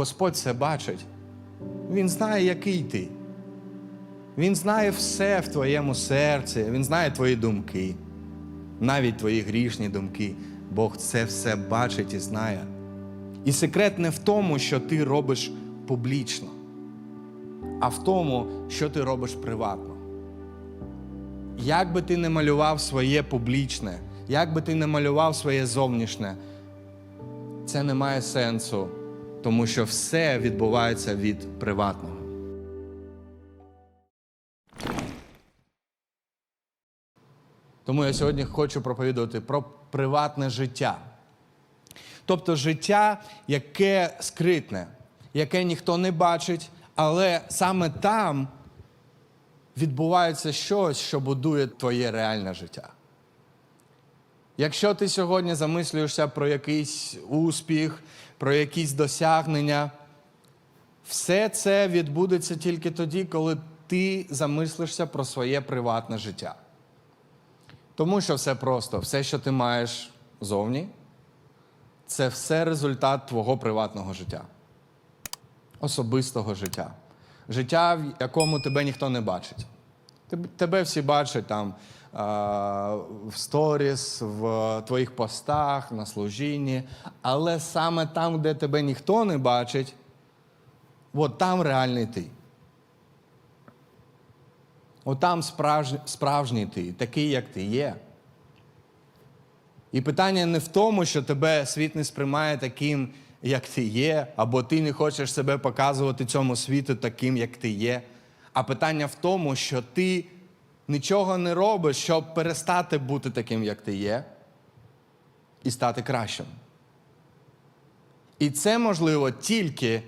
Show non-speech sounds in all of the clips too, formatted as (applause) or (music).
Господь це бачить. Він знає, який ти. Він знає все в твоєму серці, Він знає твої думки, навіть твої грішні думки. Бог це все бачить і знає. І секрет не в тому, що ти робиш публічно, а в тому, що ти робиш приватно. Як би ти не малював своє публічне, як би ти не малював своє зовнішнє, це не має сенсу, тому що все відбувається від приватного. Тому я сьогодні хочу проповідувати про приватне життя. Тобто життя, яке скритне, яке ніхто не бачить, але саме там відбувається щось, що будує твоє реальне життя. Якщо ти сьогодні замислюєшся про якийсь успіх, про якісь досягнення, все це відбудеться тільки тоді, коли ти замислишся про своє приватне життя. Тому що все просто, все, що ти маєш зовні, це все результат твого приватного життя, особистого життя. Життя, в якому тебе ніхто не бачить. Тебе всі бачать там в сторіс, в твоїх постах, на служінні, але саме там, де тебе ніхто не бачить, от там реальний ти. Отам справж... справжній ти, такий, як ти є. І питання не в тому, що тебе світ не сприймає таким, як ти є, або ти не хочеш себе показувати цьому світу таким, як ти є. А питання в тому, що ти нічого не робиш, щоб перестати бути таким, як ти є, і стати кращим. І це можливо тільки,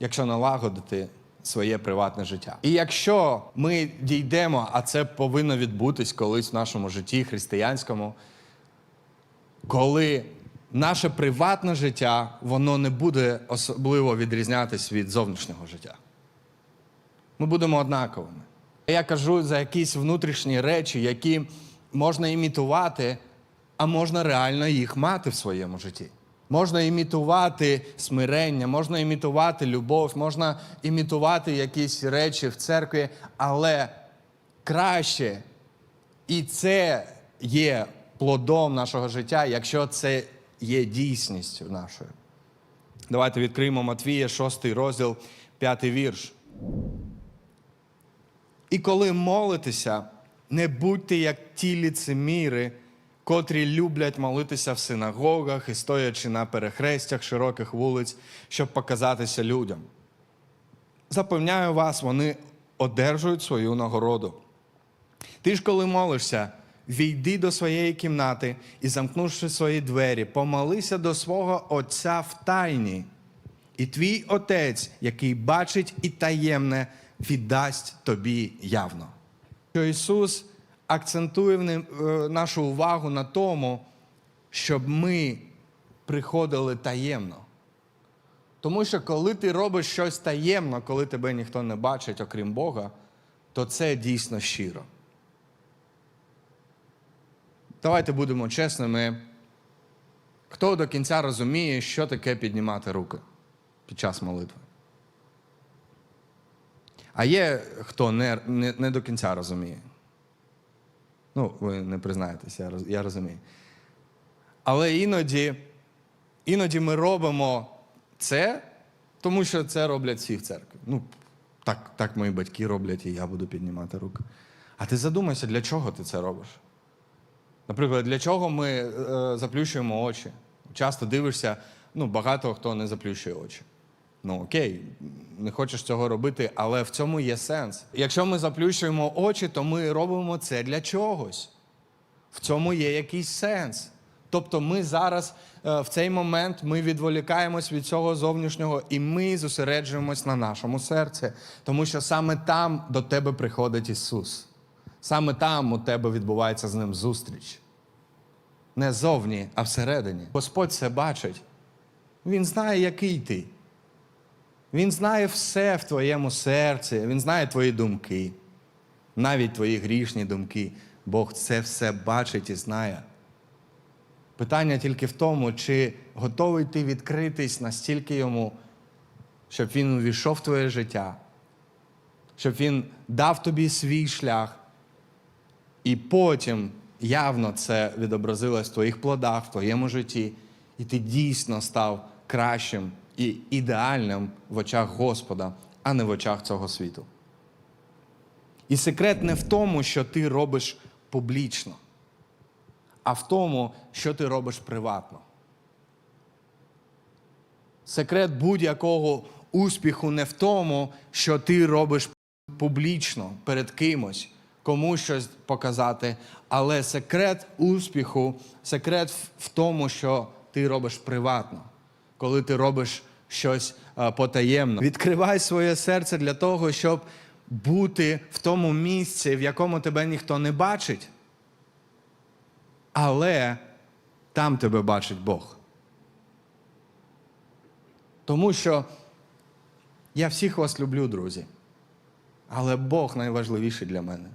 якщо налагодити своє приватне життя. І якщо ми дійдемо, а це повинно відбутись колись в нашому житті християнському, коли наше приватне життя воно не буде особливо відрізнятись від зовнішнього життя. Ми будемо однаковими. Я кажу за якісь внутрішні речі, які можна імітувати, а можна реально їх мати в своєму житті. Можна імітувати смирення, можна імітувати любов, можна імітувати якісь речі в церкві, але краще і це є плодом нашого життя, якщо це є дійсністю нашою. Давайте відкриємо Матвія, 6 розділ, 5 вірш. І коли молитеся, не будьте як ті ліцеміри, котрі люблять молитися в синагогах і стоячи на перехрестях широких вулиць, щоб показатися людям. Запевняю вас, вони одержують свою нагороду. Ти ж, коли молишся, війди до своєї кімнати і, замкнувши свої двері, помолися до свого Отця в тайні. І твій Отець, який бачить і таємне, віддасть тобі явно. Що Ісус акцентує е, нашу увагу на тому, щоб ми приходили таємно. Тому що коли ти робиш щось таємно, коли тебе ніхто не бачить, окрім Бога, то це дійсно щиро. Давайте будемо чесними. Хто до кінця розуміє, що таке піднімати руки під час молитви? А є хто не, не, не до кінця розуміє. Ну, ви не признаєтеся, я, роз- я розумію. Але іноді, іноді ми робимо це, тому що це роблять всі в церкві. Ну, так, так мої батьки роблять, і я буду піднімати руки. А ти задумайся, для чого ти це робиш? Наприклад, для чого ми е, заплющуємо очі? Часто дивишся, ну, багато хто не заплющує очі. Ну окей, не хочеш цього робити, але в цьому є сенс. Якщо ми заплющуємо очі, то ми робимо це для чогось. В цьому є якийсь сенс. Тобто ми зараз е, в цей момент ми відволікаємось від цього зовнішнього і ми зосереджуємось на нашому серці, тому що саме там до тебе приходить Ісус. Саме там у тебе відбувається з ним зустріч. Не зовні, а всередині. Господь це бачить. Він знає, який ти. Він знає все в твоєму серці, Він знає твої думки, навіть твої грішні думки. Бог це все бачить і знає. Питання тільки в тому, чи готовий ти відкритись настільки йому, щоб Він увійшов в твоє життя, щоб Він дав тобі свій шлях, і потім явно це відобразилось в твоїх плодах, в твоєму житті, і ти дійсно став кращим і ідеальним в очах Господа, а не в очах цього світу. І секрет не в тому, що ти робиш публічно, а в тому, що ти робиш приватно. Секрет будь-якого успіху не в тому, що ти робиш публічно перед кимось, комусь щось показати, але секрет успіху, секрет в- тому, що ти робиш приватно, коли ти робиш щось потаємно. Відкривай своє серце для того, щоб бути в тому місці, в якому тебе ніхто не бачить, але там тебе бачить Бог. Тому що я всіх вас люблю, друзі. Але Бог найважливіший для мене.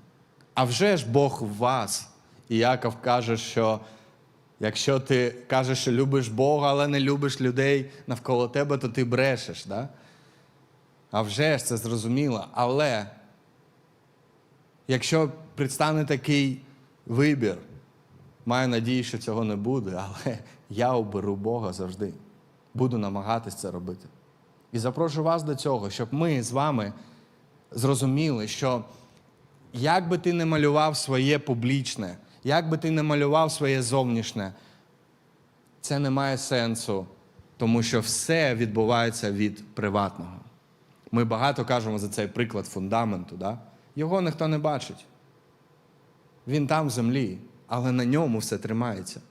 А вже ж Бог в вас. І Яков каже, що якщо ти кажеш, що любиш Бога, але не любиш людей навколо тебе, то ти брешеш. Да? А вже ж це зрозуміло. Але якщо предстане такий вибір, маю надію, що цього не буде, але (laughs) я оберу Бога завжди. Буду намагатись це робити. І запрошую вас до цього, щоб ми з вами зрозуміли, що як би ти не малював своє публічне, як би ти не малював своє зовнішнє, це не має сенсу, тому що все відбувається від приватного. Ми багато кажемо за цей приклад фундаменту. Да? Його ніхто не бачить. Він там в землі, але на ньому все тримається.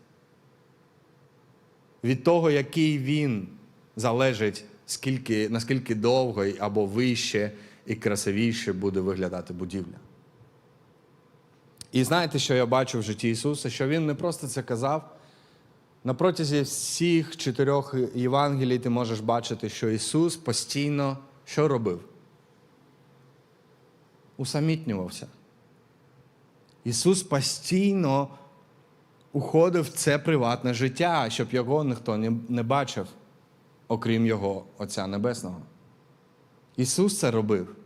Від того, який він залежить, скільки, наскільки довго або вище і красивіше буде виглядати будівля. І знаєте, що я бачу в житті Ісуса? Що Він не просто це казав. На протязі всіх чотирьох Євангелій ти можеш бачити, що Ісус постійно що робив? Усамітнювався. Ісус постійно уходив в це приватне життя, щоб його ніхто не, бачив, окрім Його Отця Небесного. Ісус це робив.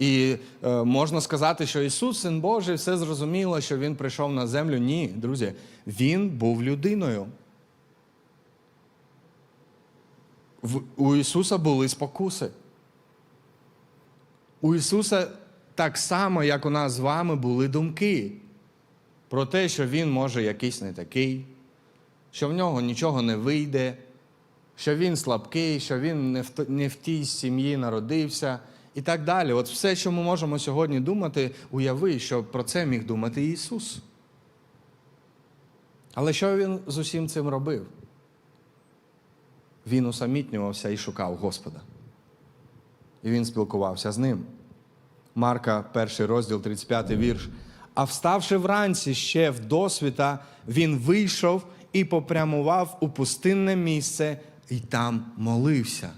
І е, можна сказати, що Ісус, Син Божий, все зрозуміло, що Він прийшов на землю. Ні, друзі, Він був людиною. В, у Ісуса були спокуси. У Ісуса так само, як у нас з вами, були думки про те, що Він може якийсь не такий, що в нього нічого не вийде, що він слабкий, що він не в, не в тій сім'ї народився і так далі. От все, що ми можемо сьогодні думати, уяви, що про це міг думати Ісус. Але що він з усім цим робив? Він усамітнювався і шукав Господа. І він спілкувався з ним. Марка, перший розділ, 35 вірш. А вставши вранці ще в досвіта, він вийшов і попрямував у пустинне місце і там молився.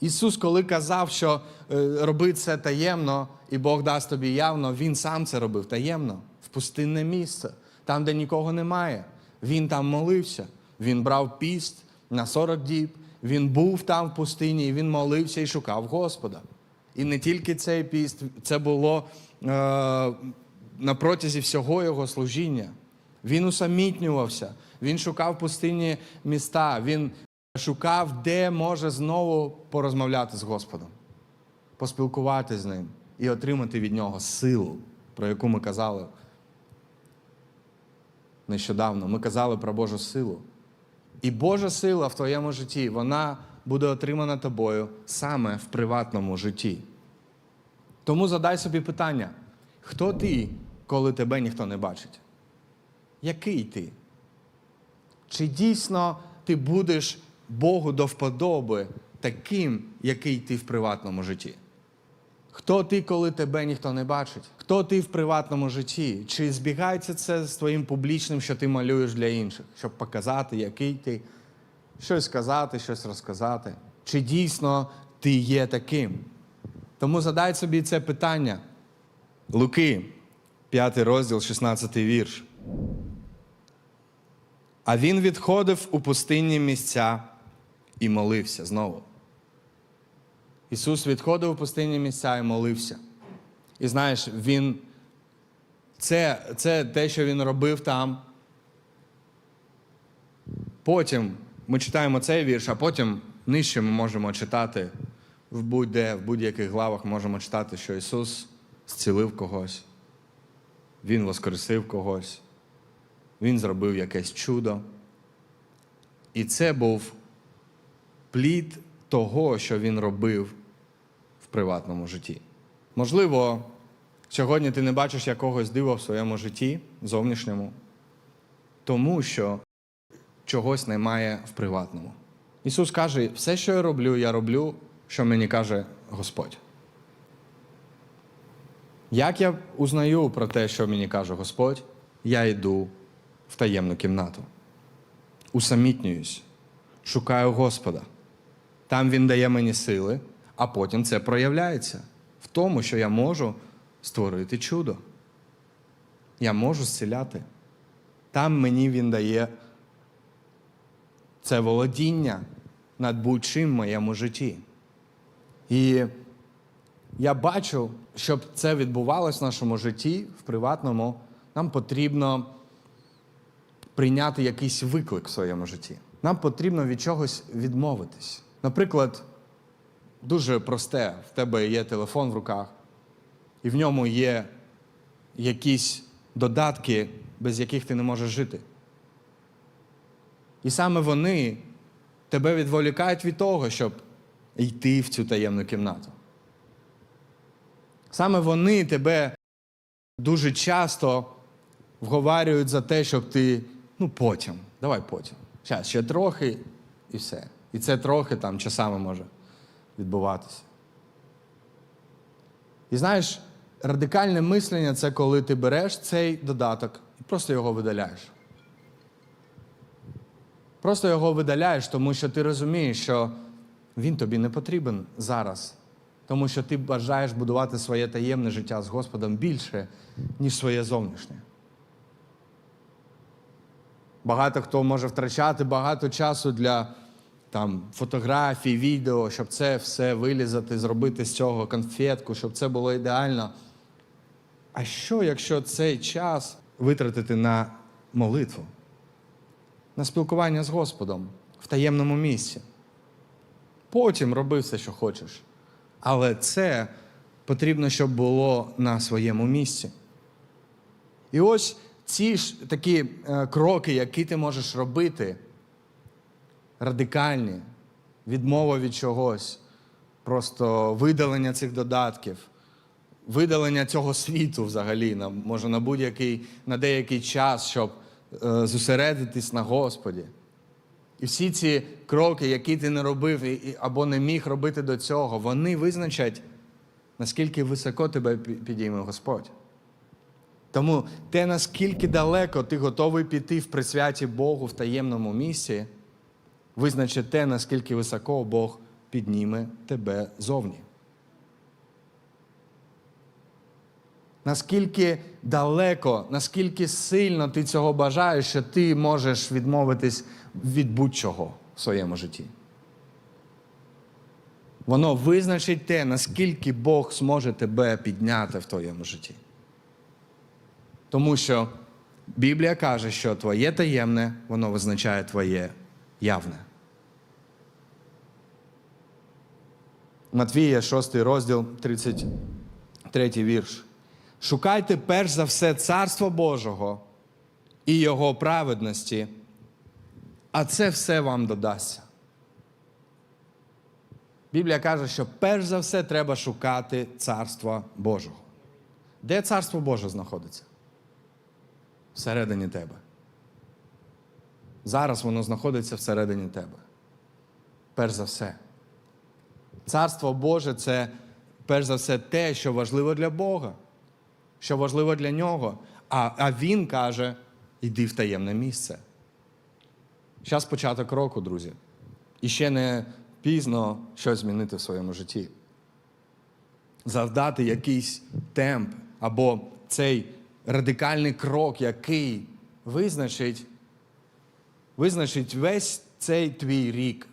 Ісус, коли казав, що е, роби це таємно, і Бог дасть тобі явно, Він сам це робив таємно, в пустинне місце, там, де нікого немає. Він там молився. Він брав піст на 40 діб, він був там в пустині, і він молився і шукав Господа. І не тільки цей піст, це було е, на протязі всього його служіння. Він усамітнювався, він шукав в пустині міста, він шукав, де може знову порозмовляти з Господом, поспілкуватися з ним і отримати від нього силу, про яку ми казали нещодавно. Ми казали про Божу силу. І Божа сила в твоєму житті, вона буде отримана тобою саме в приватному житті. Тому задай собі питання: хто ти, коли тебе ніхто не бачить? Який ти? Чи дійсно ти будеш Богу до вподоби таким, який ти в приватному житті? Хто ти, коли тебе ніхто не бачить? Хто ти в приватному житті? Чи збігається це з твоїм публічним, що ти малюєш для інших, щоб показати, який ти, щось сказати, щось розказати? Чи дійсно ти є таким? Тому задай собі це питання. Луки, 5 розділ, 16 вірш. А він відходив у пустинні місця і молився знову. Ісус відходив у пустинні місця і молився. І знаєш, Він це, це те, що Він робив там. Потім ми читаємо цей вірш, а потім нижче ми можемо читати в будь-де, в будь-яких главах можемо читати, що Ісус зцілив когось, Він воскресив когось, Він зробив якесь чудо. І це був плід того, що він робив в приватному житті. Можливо, сьогодні ти не бачиш якогось дива в своєму житті, зовнішньому, тому що чогось немає в приватному. Ісус каже: все, що я роблю, я роблю, що мені каже Господь. Як я узнаю про те, що мені каже Господь, я йду в таємну кімнату, усамітнююсь, шукаю Господа. Там Він дає мені сили, а потім це проявляється в тому, що я можу створити чудо. Я можу зціляти. Там мені Він дає це володіння над будь-чим в моєму житті. І я бачу, щоб це відбувалося в нашому житті, в приватному, нам потрібно прийняти якийсь виклик в своєму житті. Нам потрібно від чогось відмовитись. Наприклад, дуже просте: в тебе є телефон в руках, і в ньому є якісь додатки, без яких ти не можеш жити. І саме вони тебе відволікають від того, щоб йти в цю таємну кімнату. Саме вони тебе дуже часто вговарюють за те, щоб ти, ну потім, давай потім. Зараз ще трохи і все. І це трохи там часами може відбуватися. І знаєш, радикальне мислення це коли ти береш цей додаток і просто його видаляєш. Просто його видаляєш, тому що ти розумієш, що він тобі не потрібен зараз. Тому що ти бажаєш будувати своє таємне життя з Господом більше, ніж своє зовнішнє. Багато хто може втрачати багато часу для там, фотографій, відео, щоб це все вилізати, зробити з цього конфетку, щоб це було ідеально. А що, якщо цей час витратити на молитву, на спілкування з Господом в таємному місці? Потім роби все, що хочеш. Але це потрібно, щоб було на своєму місці. І ось ці ж такі е, кроки, які ти можеш робити, радикальні, відмова від чогось, просто видалення цих додатків, видалення цього світу взагалі, на, може на будь-який, на деякий час, щоб е, зосередитись на Господі. І всі ці кроки, які ти не робив і- або не міг робити до цього, вони визначать, наскільки високо тебе підійме Господь. Тому те, наскільки далеко ти готовий піти в присвяті Богу в таємному місці, визначить те, наскільки високо Бог підніме тебе зовні. Наскільки далеко, наскільки сильно ти цього бажаєш, що ти можеш відмовитись від будь-чого в своєму житті. Воно визначить те, наскільки Бог зможе тебе підняти в твоєму житті. Тому що Біблія каже, що твоє таємне, воно визначає твоє явне. Матвія, 6 розділ, 33 вірш. Шукайте перш за все Царство Божого і Його праведності, а це все вам додасться. Біблія каже, що перш за все треба шукати Царства Божого. Де Царство Боже знаходиться? Всередині тебе. Зараз воно знаходиться всередині тебе. Перш за все. Царство Боже це перш за все те, що важливо для Бога, що важливо для нього. А, а Він каже: йди в таємне місце. Зараз початок року, друзі. І ще не пізно щось змінити в своєму житті. Завдати якийсь темп або цей радикальний крок, який визначить, визначить весь цей твій рік.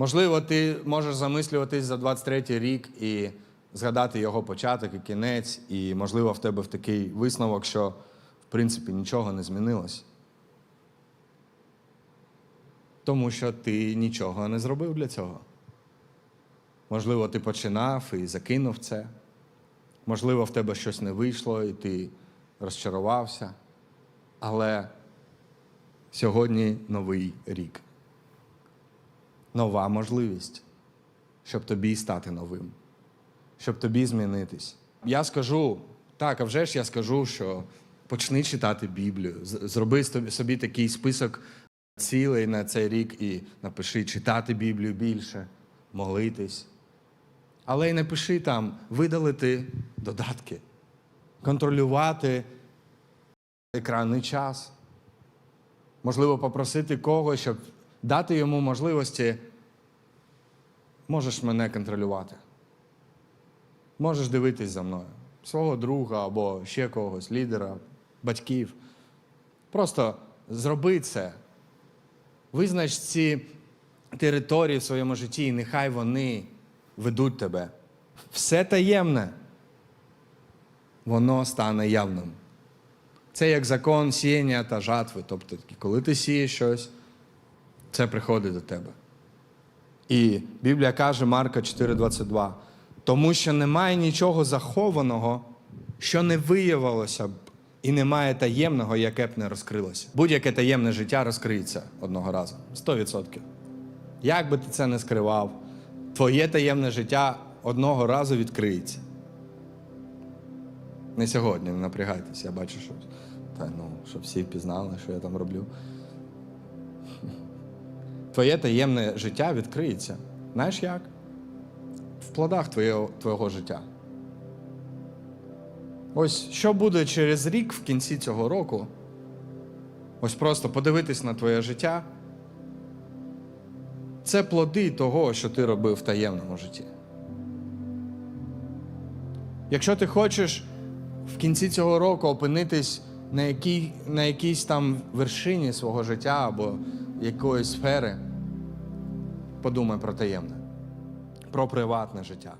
Можливо, ти можеш замислюватись за 23-й рік і згадати його початок і кінець, і, можливо, в тебе в такий висновок, що в принципі нічого не змінилось. Тому що ти нічого не зробив для цього. Можливо, ти починав і закинув це. Можливо, в тебе щось не вийшло, і ти розчарувався. Але сьогодні новий рік. Нова можливість, щоб тобі стати новим, щоб тобі змінитись. Я скажу, так, а вже ж я скажу, що почни читати Біблію, зроби собі- такий список цілей на цей рік і напиши читати Біблію більше, молитись. Але й не пиши там видалити додатки, контролювати екранний час. Можливо, попросити когось, щоб дати йому можливості. Можеш мене контролювати. Можеш дивитись за мною. Свого друга або ще когось, лідера, батьків. Просто зроби це. Визнач ці території в своєму житті, і нехай вони ведуть тебе. Все таємне, воно стане явним. Це як закон сіяння та жатви. Тобто, коли ти сієш щось, це приходить до тебе. І Біблія каже Марка 4,22. Тому що немає нічого захованого, що не виявилося б, і немає таємного, яке б не розкрилося. Будь-яке таємне життя розкриється одного разу. 100%. Як би ти це не скривав, твоє таємне життя одного разу відкриється. Не сьогодні, не напрягайтесь, я бачу, що, та, ну, щоб всі впізнали, що я там роблю. Твоє таємне життя відкриється. Знаєш як? В плодах твоєго, твого життя. Ось що буде через рік в кінці цього року. Ось просто подивитись на твоє життя. Це плоди того, що ти робив в таємному житті. Якщо ти хочеш в кінці цього року опинитись на, якій, на якійсь там вершині свого життя або якоїсь сфери, подумай про таємне, про приватне життя.